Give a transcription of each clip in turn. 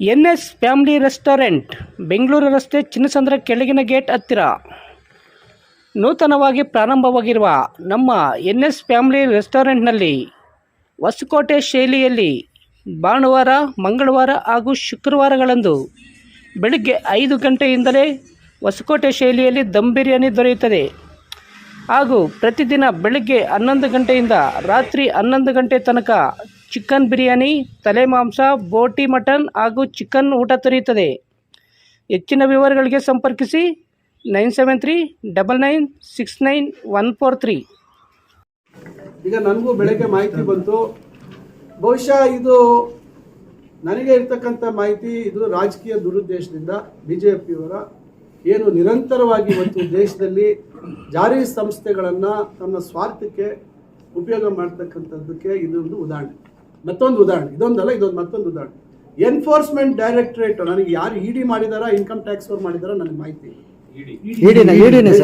N S family restaurant, Bengaluru ರಸ್ತೆ ಚಿನ್ನಸಂದ್ರ ಕೆಳಗಿನ gate ಹತ್ತಿರ. ನೂತನವಾಗಿ ಪ್ರಾರಂಭವಾಗಿರುವ ನಮ್ಮ ಎನ್ ಎಸ್ ಫ್ಯಾಮಿಲಿ ರೆಸ್ಟೋರೆಂಟ್ನಲ್ಲಿ ಹೊಸಕೋಟೆ ಶೈಲಿಯಲ್ಲಿ ಭಾನುವಾರ, ಮಂಗಳವಾರ ಹಾಗೂ ಶುಕ್ರವಾರಗಳಂದು ಬೆಳಗ್ಗೆ ಐದು ಗಂಟೆಯಿಂದಲೇ ಹೊಸಕೋಟೆ ಶೈಲಿಯಲ್ಲಿ ದಮ್ ಬಿರಿಯಾನಿ ದೊರೆಯುತ್ತದೆ. ಹಾಗೂ ಪ್ರತಿದಿನ ಬೆಳಗ್ಗೆ ಹನ್ನೊಂದು ಗಂಟೆಯಿಂದ ರಾತ್ರಿ ಹನ್ನೊಂದು ಗಂಟೆ ತನಕ ಚಿಕನ್ ಬಿರಿಯಾನಿ, ತಲೆ ಮಾಂಸ, ಬೋಟಿ ಮಟನ್ ಹಾಗೂ ಚಿಕನ್ ಊಟ ದೊರೆಯುತ್ತದೆ. ಹೆಚ್ಚಿನ ವಿವರಗಳಿಗೆ ಸಂಪರ್ಕಿಸಿ nine seven three double nine six nine one four three. ಈಗ ನನಗೂ ಬೆಳಗ್ಗೆ ಮಾಹಿತಿ ಬಂತು. ಬಹುಶಃ ಇದು ನನಗೆ ಇರ್ತಕ್ಕಂಥ ಮಾಹಿತಿ ಇದು ರಾಜಕೀಯ ದುರುದ್ದೇಶದಿಂದ ಬಿ ಜೆ ಪಿಯವರ ಏನು ನಿರಂತರವಾಗಿ ಮತ್ತು ದೇಶದಲ್ಲಿ ಜಾರಿ ಸಂಸ್ಥೆಗಳನ್ನು ತನ್ನ ಸ್ವಾರ್ಥಕ್ಕೆ ಉಪಯೋಗ ಮಾಡ್ತಕ್ಕಂಥದ್ದಕ್ಕೆ ಇದೊಂದು ಉದಾಹರಣೆ. ಮತ್ತೊಂದು ಉದಾಹರಣೆ ಇದೊಂದಲ್ಲ ಇದೊಂದು ಮತ್ತೊಂದು ಉದಾಹರಣೆ. ಎನ್ಫೋರ್ಸ್ಮೆಂಟ್ ಡೈರೆಕ್ಟರೇಟ್ ನನಗೆ ಯಾರು ಇಡಿ ಮಾಡಿದಾರ ಇನ್ಕಮ್ ಟ್ಯಾಕ್ಸ್ ಅವ್ರು ಮಾಡಿದಾರ ನನಗೆ ಮಾಹಿತಿ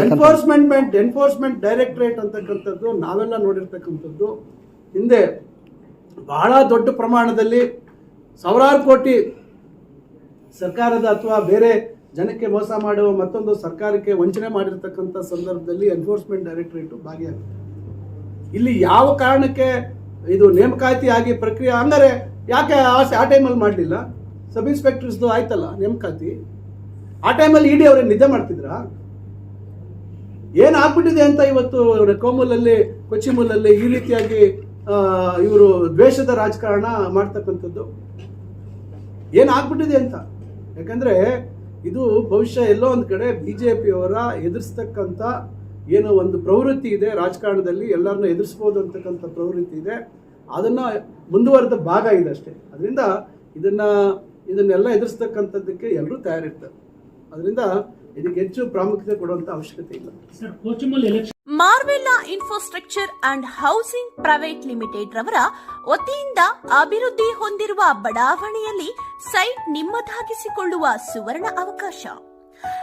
ಎನ್ಫೋರ್ಸ್ಮೆಂಟ್ ಎನ್ಫೋರ್ಸ್ಮೆಂಟ್ ಡೈರೆಕ್ಟರೇಟ್ ಅಂತಕ್ಕಂಥದ್ದು ನಾವೆಲ್ಲ ನೋಡಿರ್ತಕ್ಕಂಥದ್ದು. ಹಿಂದೆ ಬಹಳ ದೊಡ್ಡ ಪ್ರಮಾಣದಲ್ಲಿ ಸಾವಿರಾರು ಕೋಟಿ ಸರ್ಕಾರದ ಅಥವಾ ಬೇರೆ ಜನಕ್ಕೆ ಮೋಸ ಮಾಡುವ ಮತ್ತೊಂದು ಸರ್ಕಾರಕ್ಕೆ ವಂಚನೆ ಮಾಡಿರ್ತಕ್ಕಂಥ ಸಂದರ್ಭದಲ್ಲಿ ಎನ್ಫೋರ್ಸ್ಮೆಂಟ್ ಡೈರೆಕ್ಟರೇಟ್ ಭಾಗಿಯಾಗುತ್ತೆ ಇಲ್ಲಿ ಯಾವ ಕಾರಣಕ್ಕೆ ಇದು ನೇಮಕಾತಿ ಆಗಿ ಪ್ರಕ್ರಿಯೆ ಅಂದರೆ ಯಾಕೆ ಆ- ಆ ಟೈಮಲ್ಲಿ ಮಾಡಲಿಲ್ಲ? ಸಬ್ ಇನ್ಸ್ಪೆಕ್ಟರ್ಸ್ದು ಆಯ್ತಲ್ಲ ನೇಮಕಾತಿ. ಆ ಟೈಮಲ್ಲಿ ಇಡಿ ಅವ್ರಿಗೆ ನಿದ್ದೆ ಮಾಡ್ತಿದ್ರಾ? ಏನು ಆಗ್ಬಿಟ್ಟಿದೆ ಅಂತ ಇವತ್ತು ಕೋಮಲಲ್ಲಿ, ಕೊಚ್ಚಿಮೂಲಲ್ಲಿ ಈ ರೀತಿಯಾಗಿ ಇವರು ದ್ವೇಷದ ರಾಜಕಾರಣ ಮಾಡ್ತಕ್ಕಂಥದ್ದು? ಏನು ಆಗ್ಬಿಟ್ಟಿದೆ ಅಂತ? ಯಾಕಂದ್ರೆ ಇದು ಭವಿಷ್ಯ ಎಲ್ಲೋ ಒಂದು ಕಡೆ ಬಿಜೆಪಿಯವರ ಎದುರಿಸ್ತಕ್ಕಂಥ ಏನೋ ಒಂದು ಪ್ರವೃತ್ತಿ ಇದೆ ರಾಜಕಾರಣದಲ್ಲಿ ಎಲ್ಲರನ್ನ ಎದುರಿಸ್ಬೋದು ಅಂತಕ್ಕಂಥ ಪ್ರವೃತ್ತಿ ಇದೆ. ಅದನ್ನ ಮುಂದುವರೆದ ಭಾಗ ಇದೆ ಅಷ್ಟೇ. ಅದರಿಂದ ಇದನ್ನ ಇದನ್ನೆಲ್ಲ ಎದುರಿಸ್ತಕ್ಕಂಥದ್ದಕ್ಕೆ ಎಲ್ಲರೂ ತಯಾರಿರ್ತಾರೆ. ಅದರಿಂದ ಇದಕ್ಕೆ ಹೆಚ್ಚು ಪ್ರಾಮುಖ್ಯತೆ ಕೊಡುವಂತ ಅವಶ್ಯಕತೆ ಇಲ್ಲ. Marvella infrastructure and housing private limited ರವರ ವತಿಯಿಂದ ಅಭಿವೃದ್ಧಿ ಹೊಂದಿರುವ ಬಡಾವಣೆಯಲ್ಲಿ ಸೈಟ್ ನಿಮ್ಮದಾಗಿಸಿಕೊಳ್ಳುವ ಸುವರ್ಣ ಅವಕಾಶ.